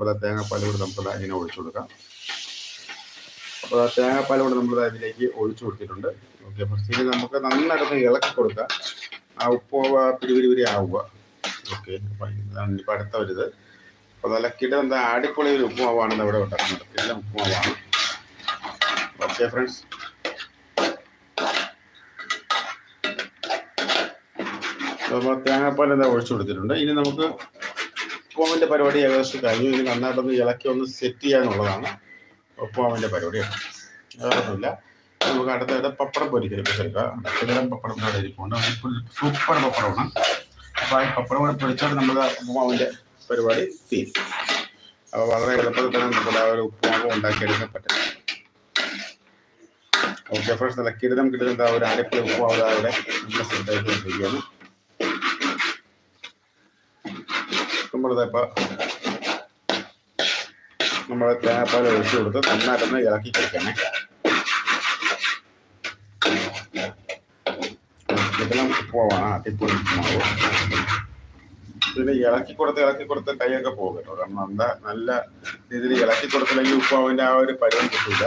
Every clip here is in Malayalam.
അപ്പോൾ ആ തേങ്ങാപ്പാൽ കൂടെ നമുക്ക് ഇങ്ങനെ ഒഴിച്ചു കൊടുക്കാം. അപ്പോൾ ആ തേങ്ങാപ്പാൽ കൂടെ നമ്മൾ അതിലേക്ക് ഒഴിച്ചു കൊടുത്തിട്ടുണ്ട്. ഓക്കെ ഫസ്റ്റ് ഇനി നമുക്ക് നന്നായിട്ട് ഇളക്കി കൊടുക്കാം. ആ ഉപ്പ് പിരിവിരി ആവുക. ഓക്കെ അപ്പം ഇതാണ് ഇനിയിപ്പോൾ അടുത്ത വരുത് അപ്പോൾ നല്ല കിട എന്താ അടിപൊളി ഒരു ഉപ്പുമാവാണ് ഇവിടെ ഉണ്ടാക്കുന്നത്. എല്ലാം ഉപ്പുമാവാണ്. ഓക്കെ ഫ്രണ്ട്സ് അപ്പോൾ തേങ്ങാപ്പാൽ എന്താ ഒഴിച്ചു കൊടുത്തിട്ടുണ്ട്. ഇനി നമുക്ക് ഉപ്പുമാവിന്റെ പരിപാടി ഏകദേശം കഴിഞ്ഞു. ഇനി നന്നായിട്ടൊന്ന് ഇളക്കി ഒന്ന് സെറ്റ് ചെയ്യാനുള്ളതാണ് ഉപ്പുമാവിന്റെ പരിപാടിയാണ് വേറൊന്നുമില്ല. നമുക്ക് അടുത്തത് പപ്പടം ഇപ്പോൾ എടുക്കാം കിടലം പപ്പടം ഇവിടെ ഇരിപ്പുണ്ട്. സൂപ്പർ പപ്പടമാണ്. അപ്പോൾ ആ പപ്പടം കൂടെ പൊരിച്ചാൽ നമ്മുടെ ഉപ്പുമാവിന്റെ പരിപാടി തീരും. അപ്പോൾ വളരെ എളുപ്പത്തിൽ തന്നെ നമുക്ക് ആ ഒരു ഉപ്പുമാവ് ഉണ്ടാക്കിയെടുക്കാൻ പറ്റും. ഓക്കെ ഫ്രണ്ട്സ് നല്ല കിടിലം ആ ഒരു അരപ്പിൽ ഉപ്പുമാവ് അവിടെ നമ്മൾ സെറ്റായിട്ട് കൊണ്ടിരിക്കുകയാണ് നമ്മളിത് ഇപ്പം നമ്മൾ തേങ്ങാപ്പാൽ ഒഴിച്ചു കൊടുത്ത് നന്നായിട്ടൊന്ന് ഇളക്കി കഴിക്കണേ. കിടിലം ഉപ്പുമാവാണ് അടിപൊളി ഉപ്പുമാവ് ഇതിന് ഇളക്കി കൊടുത്ത് ഇളക്കി കൊടുത്ത് കൈയൊക്കെ പോകും കേട്ടോ. കാരണം എന്താ നല്ല രീതിയിൽ ഇളക്കി കൊടുത്തില്ലെങ്കിൽ ഉപ്പാവിന്റെ ആ ഒരു പരുവം കിട്ടില്ല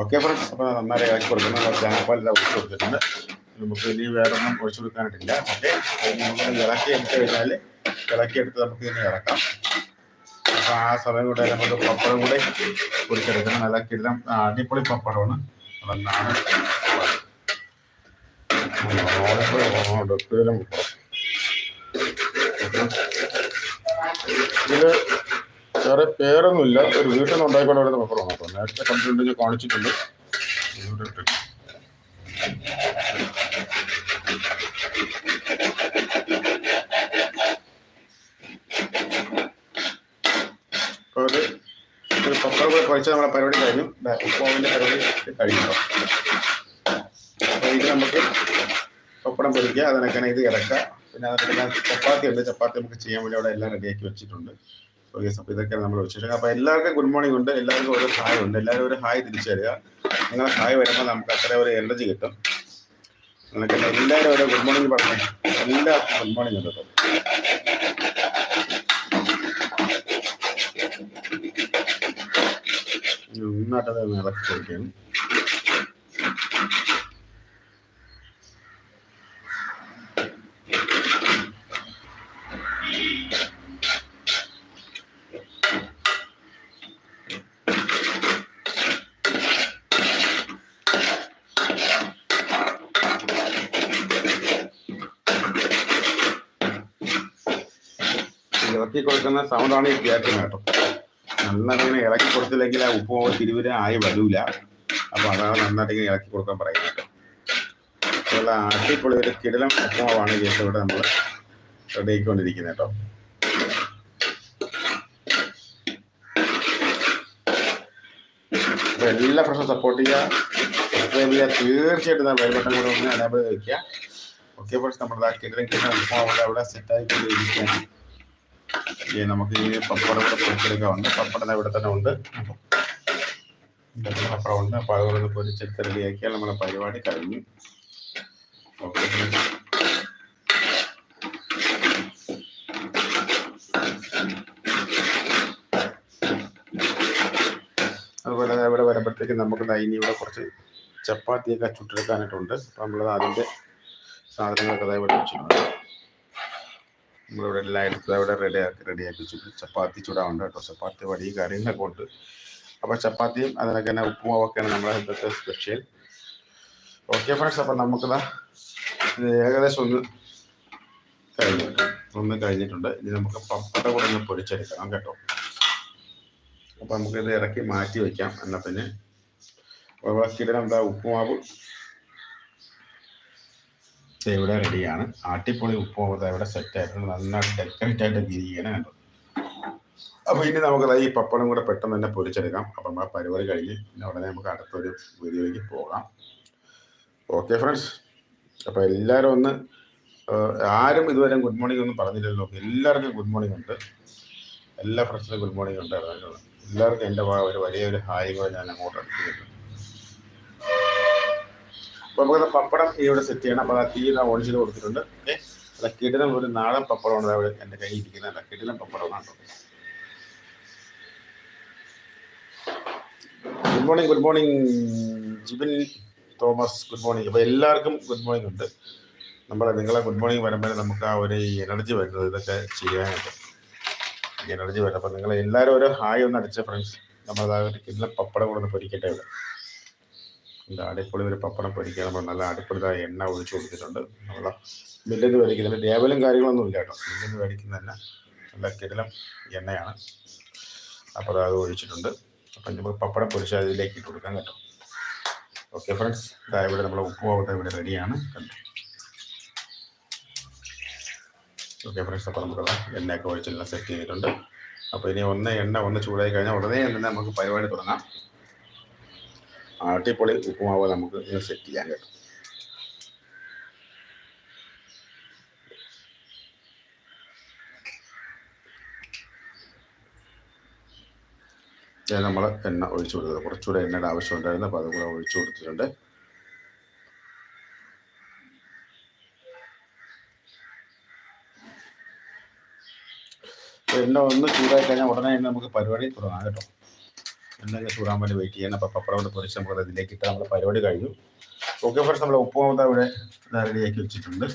ഓക്കെ ഫ്രണ്ട്സ് അപ്പോൾ നന്നായി ഇളക്കി കൊടുക്കണം തേങ്ങാപ്പാൽ ഒഴിച്ച് കൊടുത്തിട്ടുണ്ട്. നമുക്ക് ഇനി വേറെ ഒന്നും ഒഴിച്ചു കൊടുക്കാനായിട്ടില്ല. ഓക്കെ നമ്മൾ ഇളക്കി എടുത്ത് കഴിഞ്ഞാൽ ഇളക്കി എടുത്ത് നമുക്ക് ഇനി ഇറക്കാം അപ്പോൾ ആ സമയം കൂടെ നമുക്ക് പപ്പടം കൂടെ പൊരിച്ചെടുക്കണം നല്ല കിടം അടിപൊളി പപ്പടമാണ് അതെന്നാണ് ഇത് വേറെ പേരൊന്നുമില്ല. ഒരു വീട്ടിൽ നിന്ന് ഉണ്ടായിക്കൊണ്ട് വരുന്ന പപ്പടമാണ് കേട്ടോ നേരത്തെ കണ്ടിട്ടുണ്ട് കാണിച്ചിട്ടുണ്ട്. അപ്പോൾ ഒരു ഒരു പപ്പടം കൂടെ കുഴച്ച് നമ്മുടെ പരിപാടി കഴിഞ്ഞു. ദാ പരിപാടി കഴിഞ്ഞു. അപ്പോൾ ഇത് നമുക്ക് പപ്പടം പൊരിക്കുക അതിനൊക്കെ ഇത് ഇറക്കുക. പിന്നെ അതിനൊക്കെ ചപ്പാത്തി ഉണ്ട് ചപ്പാത്തി നമുക്ക് ചെയ്യാൻ വേണ്ടി അവിടെ എല്ലാം റെഡിയാക്കി വെച്ചിട്ടുണ്ട്. ഓക്കെ അപ്പോൾ ഇതൊക്കെയാണ് നമ്മുടെ വിശേഷം അപ്പോൾ എല്ലാവർക്കും ഗുഡ് മോർണിംഗ് ഉണ്ട്. എല്ലാവർക്കും ഓരോ ഹായ് ഉണ്ട്. എല്ലാവരും ഒരു ഹായ് തിരിച്ചു തരിക നിങ്ങളെ ഹായ് വരുമ്പോൾ നമുക്ക് അത്ര ഒരു എനർജി കിട്ടും. നിങ്ങൾക്ക് എല്ലാവരും ഓരോ ഗുഡ് മോർണിംഗ് പറഞ്ഞേ എല്ലാവർക്കും ഗുഡ് മോർണിംഗ് ഉണ്ട് നന്നായിട്ടത് ഇളക്കി ഇളക്കി കൊടുക്കുന്ന സൗണ്ടാണ് ഈ കേൾക്കുന്നത് കേട്ടോ. നന്നായിട്ട് ഇളക്കി കൊടുത്തില്ലെങ്കിൽ ആ ഉപ്പ് തിരുവിര ആയി വരൂല. അപ്പോൾ അതാണ് നന്നായിട്ട് ഇങ്ങനെ ഇളക്കി കൊടുക്കാൻ പറയുന്നത് അതുപോലെ അടിപൊളി ഒരു കിടലം ഉപ്പുമാവാണ് കേസ് ഇവിടെ നമ്മൾ റെഡിയാക്കിക്കൊണ്ടിരിക്കുന്നത് കേട്ടോ. എല്ലാ ഫ്രഷും സപ്പോർട്ട് ചെയ്യുക. തീർച്ചയായിട്ടും ആ ബട്ടൺ കൂടെ ഒന്ന് അനാബിൾ വയ്ക്കുക ഓക്കെ ഫ്രണ്ട്സ് നമ്മുടെ കിടലം കിടലം ഉപ്പുമാവ് അവിടെ സെറ്റായിക്കൊണ്ടിരിക്കുകയാണ് നമുക്ക് ഈ പപ്പടം കൂടെ പൊരിച്ചെടുക്കാറുണ്ട് പപ്പടം ഇവിടെ തന്നെ ഉണ്ട്. പപ്പടം ഉണ്ട്. അപ്പോൾ അതുകൊണ്ട് പൊരിച്ചെടുത്ത് റെഡിയാക്കിയാൽ നമ്മുടെ പരിപാടി കഴിഞ്ഞു. അതുപോലെ തന്നെ ഇവിടെ വരുമ്പോഴത്തേക്ക് നമുക്ക് ഇനി ഇവിടെ കുറച്ച് ചപ്പാത്തിയൊക്കെ ചുട്ടെടുക്കാനായിട്ടുണ്ട്. അപ്പോൾ നമ്മളത് അതിന്റെ സാധനങ്ങളൊക്കെ ഇവിടെ വെച്ചിട്ടുണ്ട്. നമ്മളിവിടെ എല്ലാം എടുത്ത് അവിടെ റെഡിയാക്കി റെഡിയാക്കി വെച്ചു ചപ്പാത്തി ചൂടാവുണ്ട് കേട്ടോ. ചപ്പാത്തി വടി കറികളൊക്കെ ഉണ്ട്. അപ്പോൾ ചപ്പാത്തിയും അതിനൊക്കെ തന്നെ ഉപ്പുമാവൊക്കെയാണ് നമ്മുടെ ഇന്നത്തെ സ്പെഷ്യൽ ഓക്കെ ഫ്രണ്ട്സ് അപ്പോൾ നമുക്കിതാ ഏകദേശം ഒന്ന് കഴിഞ്ഞു കേട്ടോ ഒന്ന് കഴിഞ്ഞിട്ടുണ്ട്. ഇനി നമുക്ക് പപ്പട കൂടെ ഒന്ന് പൊരിച്ചെടുക്കണം കേട്ടോ. അപ്പോൾ നമുക്കിത് ഇറക്കി മാറ്റി വെക്കാം. എന്നാൽ പിന്നെ ഉപ്പുമാവ്. ഇവിടെ റെഡിയാണ് ആട്ടിപ്പൊളി ഉപ്പുമാവ് ഇവിടെ സെറ്റ് ആയിട്ടുണ്ട്. നന്നായിട്ട് ഡെക്കറേറ്റ് ആയിട്ട് ഇരിക്കുകയാണ് കണ്ടോ അപ്പോൾ ഇനി നമുക്ക് ദാ ഈ പപ്പടം കൂടെ പെട്ടെന്ന് തന്നെ പൊരിച്ചെടുക്കാം. അപ്പം നമ്മുടെ പരിപാടി കഴിഞ്ഞ് പിന്നെ ഉടനെ നമുക്ക് അടുത്തൊരു വീഡിയോയിലേക്ക് പോകാം. ഓക്കെ ഫ്രണ്ട്സ് അപ്പോൾ എല്ലാവരും ഒന്ന് ആരും ഇതുവരെ ഗുഡ് മോർണിംഗ് ഒന്നും പറഞ്ഞില്ലല്ലോ. എല്ലാവർക്കും ഗുഡ് മോർണിംഗ് ഉണ്ട്. എല്ലാ ഫ്രണ്ട്സിനും ഗുഡ് മോർണിംഗ് ഉണ്ട് എല്ലാവർക്കും എന്റെ ഒരു വലിയൊരു ഹായ് ഞാൻ അങ്ങോട്ട് അടുക്കുന്നുണ്ട് അപ്പോൾ നമുക്ക് പപ്പടം ഇവിടെ സെറ്റ് ചെയ്യണം. അപ്പോൾ ആ തീ ഓൺ ചെയ്ത് കൊടുത്തിട്ടുണ്ട്. ഓക്കെ. കിടിലം ഒരു നാടൻ പപ്പടമാണ് അവിടെ എന്റെ കയ്യിൽ ഇരിക്കുന്നത്. കിടിലം പപ്പടമാണ് good morning good morning Jibin Thomas good morning അപ്പോൾ എല്ലാവർക്കും ഗുഡ് മോർണിംഗ് ഉണ്ട്. നമ്മളെ നിങ്ങളെ ഗുഡ് മോർണിംഗ് വരുമ്പോൾ നമുക്ക് ആ ഒരു എനർജി വരുന്നത് ഇതൊക്കെ ചെയ്യാനായിട്ട്. എനർജി വരും അപ്പോൾ നിങ്ങൾ എല്ലാവരും ഒരു ഹായ് ഒന്ന് അടിച്ച ഫ്രണ്ട്സ് നമ്മളതായിട്ട് ഒരു പപ്പടം കൂടെ ഒന്ന് പൊരിക്കട്ടെ ഇവിടെ. എന്താ അടിപൊളി ഒരു പപ്പടം പൊരിക്കാൻ നമ്മൾ നല്ല അടിപ്പൊളിതായ ഇതാ എണ്ണ ഒഴിച്ചു കൊടുത്തിട്ടുണ്ട്. നമ്മളെ മില്ലിൽ നിന്ന് മേടിക്കുന്നില്ല ലേബലും കാര്യങ്ങളൊന്നും ഇല്ല കേട്ടോ. മില്ലിൽ നിന്ന് മേടിക്കുന്നതന്നെ നല്ല കിടലം എണ്ണയാണ്. അപ്പോൾ അത് ഒഴിച്ചിട്ടുണ്ട്. അപ്പം നമ്മൾ പപ്പടം പൊരിച്ച് അതിലേക്ക് ഇട്ട് കൊടുക്കാൻ കേട്ടോ. ഓക്കെ ഫ്രണ്ട്സ് ഇതാ ഇവിടെ നമ്മളെ ഉപ്പുമാവട്ടെ ഇവിടെ റെഡിയാണ്. കണ്ടു? ഓക്കെ ഫ്രണ്ട്സ് അപ്പോൾ നമുക്ക് എണ്ണയൊക്കെ ഒഴിച്ചെല്ലാം സെറ്റ് ചെയ്തിട്ടുണ്ട്. അപ്പോൾ ഇനി ഒന്ന് എണ്ണ ഒന്ന് ചൂടായി കഴിഞ്ഞാൽ ഉടനെ തന്നെ നമുക്ക് പരിപാടി തുടങ്ങാം. അടിപൊളി ഉപ്പുമാവ് നമുക്ക് സെറ്റ് ചെയ്യാൻ കിട്ടും. ഞാൻ നമ്മൾ എണ്ണ ഒഴിച്ചു കൊടുത്തത്. കുറച്ചുകൂടെ എണ്ണയുടെ ആവശ്യമുണ്ടായിരുന്നു അപ്പോൾ അതും കൂടെ ഒഴിച്ചു കൊടുത്തിട്ടുണ്ട്. എണ്ണ ഒന്ന് ചൂടായി കഴിഞ്ഞാൽ ഉടനെ തന്നെ നമുക്ക് പരിപാടി തുടങ്ങാം കേട്ടോ. എണ്ണ ഇങ്ങനെ ചൂടാൻ വേണ്ടി വെയിറ്റ് ചെയ്യണം. അപ്പോൾ പപ്പടം കൊണ്ട് പൊരിച്ച് നമുക്ക് അതിലേക്ക് ഇട്ട് നമ്മുടെ പരിപാടി കഴിഞ്ഞു. ഓക്കെ ഫ്രണ്ട്സ് നമ്മൾ ഉപ്പുമാവത ഇവിടെ റെഡിയാക്കി വെച്ചിട്ടുണ്ട്.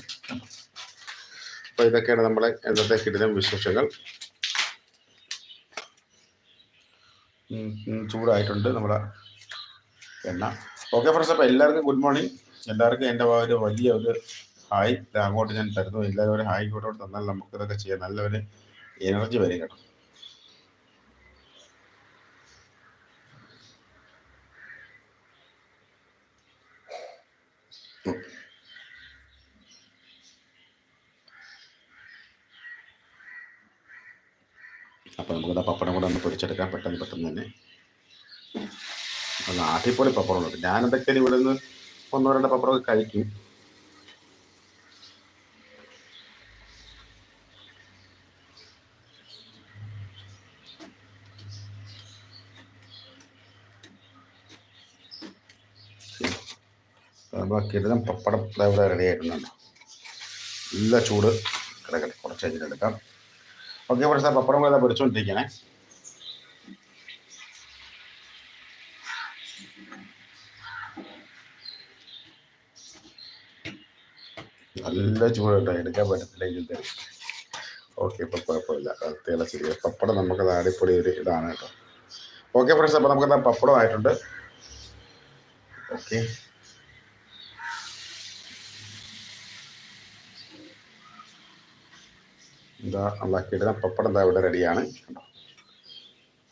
അപ്പോൾ ഇതൊക്കെയാണ് നമ്മളെ ഇന്നത്തെ കിടിലം വിശേഷങ്ങൾ. ചൂടായിട്ടുണ്ട് നമ്മുടെ എണ്ണ. ഓക്കെ ഫ്രണ്ട്സ് അപ്പോൾ എല്ലാവർക്കും ഗുഡ് മോർണിംഗ് എല്ലാവർക്കും എന്റെ ഒരു വലിയ ഒരു ഹായ് അങ്ങോട്ട് ഞാൻ തരുന്നു. എല്ലാവരും ഹായ് ഇങ്ങോട്ട് തന്നാൽ നമുക്ക് ഇതൊക്കെ ചെയ്യാം നല്ലൊരു എനർജി വരും കേട്ടോ. അപ്പോൾ നമുക്കത് പപ്പടം കൂടെ ഒന്ന് പൊരിച്ചെടുക്കാൻ പെട്ടെന്ന് പെട്ടെന്ന് തന്നെ. ആട്ടിപ്പൊളി പപ്പടമുണ്ട്. ഞാൻ എന്തൊക്കെയാണ് ഇവിടെ നിന്ന് ഒന്നോ രണ്ടോ പപ്പടമൊക്കെ കഴിക്കും. കിടം പപ്പടം ഇവിടെ റെഡി ആയിട്ടുണ്ടല്ലോ നല്ല ചൂട്. കിടക്കട്ടെ കുറച്ച് കഴിഞ്ഞിട്ട് എടുക്കാം. ഇവിടെ സാർ പപ്പടം കൂടെ പൊരിച്ചുകൊണ്ടിരിക്കണേ നല്ല ചൂടുണ്ട് എടുക്കാൻ പറ്റത്തില്ല ഇതിൽ ഓക്കെ ഇപ്പം കുഴപ്പമില്ല തിളച്ചിരിക്കുക പപ്പടം നമുക്ക് അടിപൊളി ഒരു ഇതാണ് കേട്ടോ ഓക്കെ ഫ്രണ്ട്സ് അപ്പോൾ നമുക്ക് പപ്പടം ആയിട്ടുണ്ട് ഓക്കെ എന്താ ഉണ്ടാക്കിയിടുന്ന പപ്പടം എന്താ ഇവിടെ റെഡിയാണ്.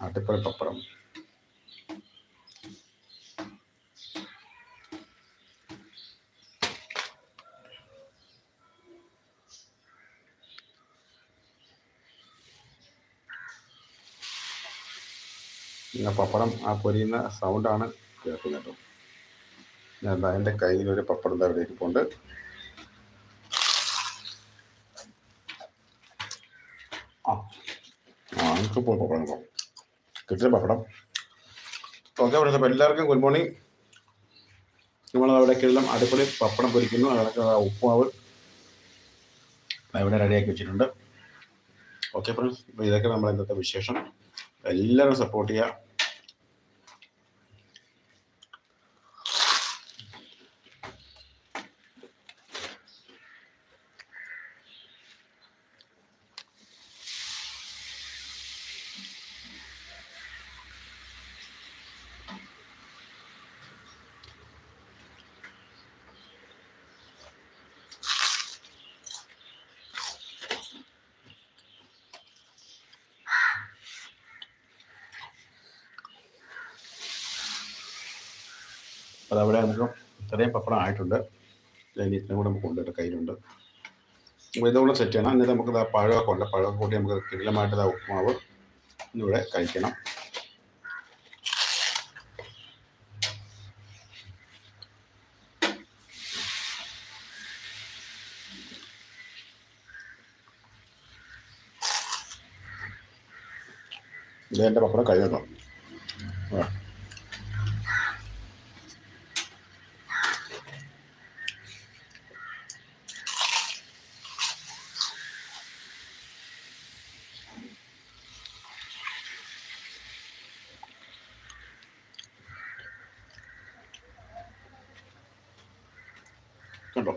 അടിപൊളി പപ്പടം. പിന്നെ പപ്പടം ആ പൊരിയുന്ന സൗണ്ടാണ് കേൾക്കുന്നത്. കേട്ടോ ഞാൻ എന്റെ കയ്യിൽ ഒരു പപ്പടം എന്താ ഇവിടെ ഇരിപ്പുണ്ട് ആ എനിക്ക് പോയി പപ്പടം കേട്ടോ കിട്ടിയ പപ്പടം. ഓക്കെ അവിടെ അപ്പോൾ എല്ലാവർക്കും ഗുഡ് മോർണിംഗ് അവിടെ കിള്ളം അടിപൊളി പപ്പടം പൊരിക്കുന്നു. അതൊക്കെ ഉപ്പുമാവ് ഇവിടെ റെഡിയാക്കി വെച്ചിട്ടുണ്ട്. ഓക്കെ ഫ്രണ്ട്സ് ഇതൊക്കെ നമ്മൾ ഇന്നത്തെ വിശേഷം. എല്ലാവരും സപ്പോർട്ട് ചെയ്യുക. അതവിടെ നമുക്ക് ഇത്രയും പപ്പടം ആയിട്ടുണ്ട്. ഇത്രയും കൂടെ നമുക്ക് കൊണ്ടുവരും കയ്യിലുണ്ട്. അപ്പോൾ ഇതുകൂടെ സെറ്റ് ചെയ്യണം. എന്നിട്ട് നമുക്ക് ആ പഴമൊക്കെ ഉണ്ട്. പഴമൊക്കെ കൂട്ടി നമുക്ക് കിടിലമായിട്ട് ഇതാ ഉപ്പുമാവ് ഇന്നിവിടെ കഴിക്കണം. ഇത് എന്റെ പപ്പടം കഴിഞ്ഞോ ആ കണ്ടോ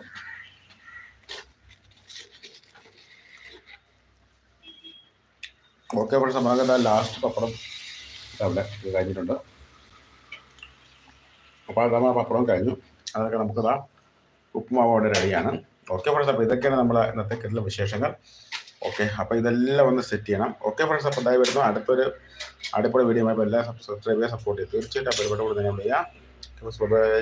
ഓക്കെ ഫ്രണ്ട്സ് നമുക്ക് ലാസ്റ്റ് പപ്പടം അവിടെ കഴിഞ്ഞിട്ടുണ്ട്. അപ്പോൾ അതാ പപ്പടം കഴിഞ്ഞു. അതൊക്കെ നമുക്കിതാ ഉപ്പുമാവ് അവിടെ റെഡിയാണ് ഓക്കെ ഫ്രണ്ട്സ് അപ്പോൾ ഇതൊക്കെയാണ് നമ്മളെ ഇന്നത്തെ കിട്ടുന്ന വിശേഷങ്ങൾ. ഓക്കെ അപ്പോൾ ഇതെല്ലാം ഒന്ന് സെറ്റ് ചെയ്യണം. ഓക്കെ ഫ്രണ്ട്സ് അപ്പോൾ ഇതായി വരുന്നു. അടുത്തൊരു അടിപൊളി വീഡിയോ ആയപ്പോൾ എല്ലാം സബ്സ്ക്രൈബ് ചെയ്യാൻ സപ്പോർട്ട് ചെയ്യും. തീർച്ചയായിട്ടും അപ്പോൾ ഇവിടെ തന്നെ ചെയ്യാം ബൈ